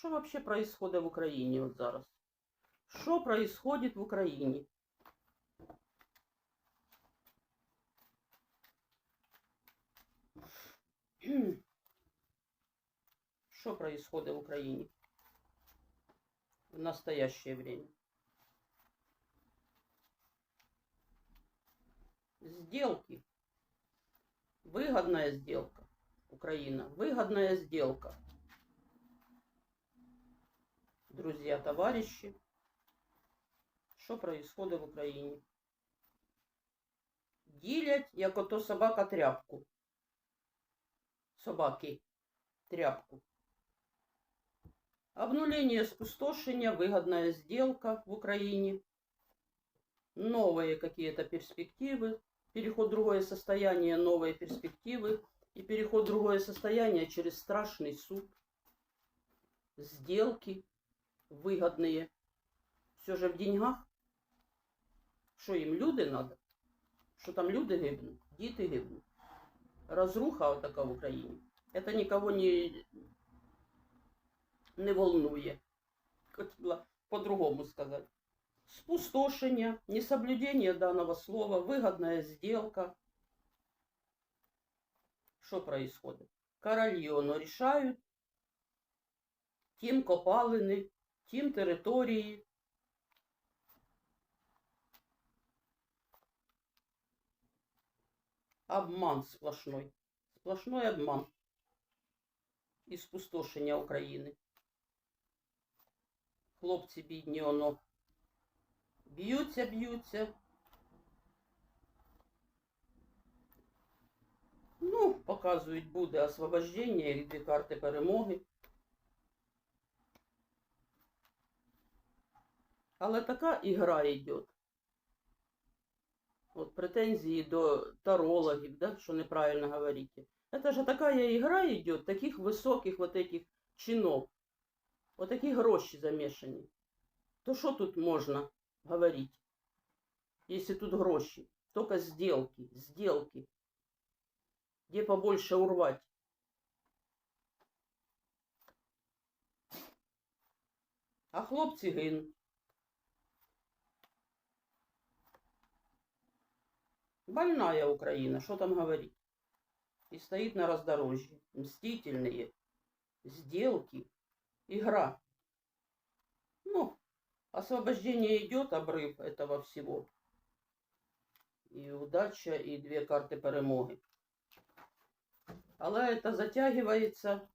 Що вообще происходит в Україні от зараз? Що происходит в Україні? Что происходит в Украине в настоящее время? Сделки. Выгодная сделка. Украина. Выгодная сделка. Друзья, товарищи. Що происходит в Україні? Ділять, як ото собака тряпку. Собаки тряпку. Обнуление спустошения, выгодная сделка в Украине. Новые какие-то перспективы. Переход в другое состояние, новые перспективы. И переход в другое состояние через страшный суд. Сделки выгодные. Все же в деньгах. Що їм люди надо? Що там люди гибнуть, діти гибнуть. Разруха така в Україні. Это никого не, не волнує. Хотіла по-другому сказати. Спустошення, несоблюдение данного слова, выгодная сделка. Що происходит? Королі воно рішають. Тім копалини, тім території. Обман сплошной. Сплошной обман. І спустошення України. Хлопці бідні, воно б'ються, б'ються. Ну, показують, буде освобождення і дві карти перемоги. Але така ігра йде. От претензії до тарологів, да, що неправильно говорите. Это же такая игра идет, таких высоких вот этих чинов. Вот такие гроши замешаны. То что тут можно говорить, если тут гроши? Только сделки, сделки. Где побольше урвать. А хлопці гинуть. Больная Украина, что там говорить? И стоит на раздорожье. Мстительные сделки, игра. Ну, освобождение идет, обрыв этого всего. И удача, и две карты перемоги. Але это затягивается